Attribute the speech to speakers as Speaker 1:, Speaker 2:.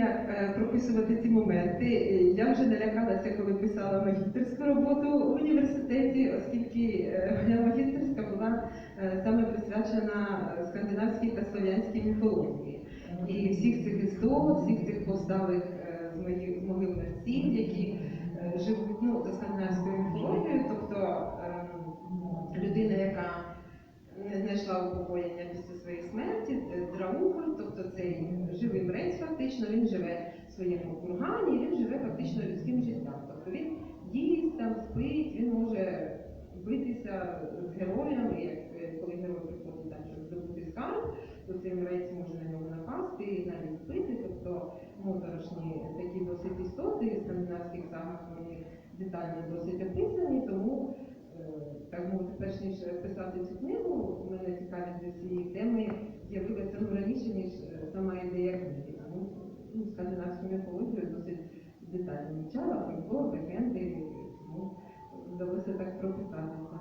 Speaker 1: як е, прописувати ці моменти. Е, Я вже налякалася, коли писала магістерську роботу в університеті, оскільки е, моя магістерська була саме присвячена скандинавській та слов'янській міфології. І всіх цих істот, всіх цих поставих е, з моїх могил мерців, які живуть ну, за скандинавською міфологією, тобто ем, людина, яка не знайшла упокоєння після своєї фактично, він живе в своєму кургані, він живе фактично людським життям. Тобто він їсть там, спить, він може битися з героями, як коли герой приходить там, щоб здобути скарб, то цей мрець може на нього напасти і навіть вбити. Тобто моторошні такі досить істоти в скандинавських сагах вони детально досить описані, тому е, так мовити, перш ніж писати цю книгу, мене цікавість до цієї теми з'явилася ну, раніше, ніж сама ідея помічала, а про легенди, тому вдалося так прописатися.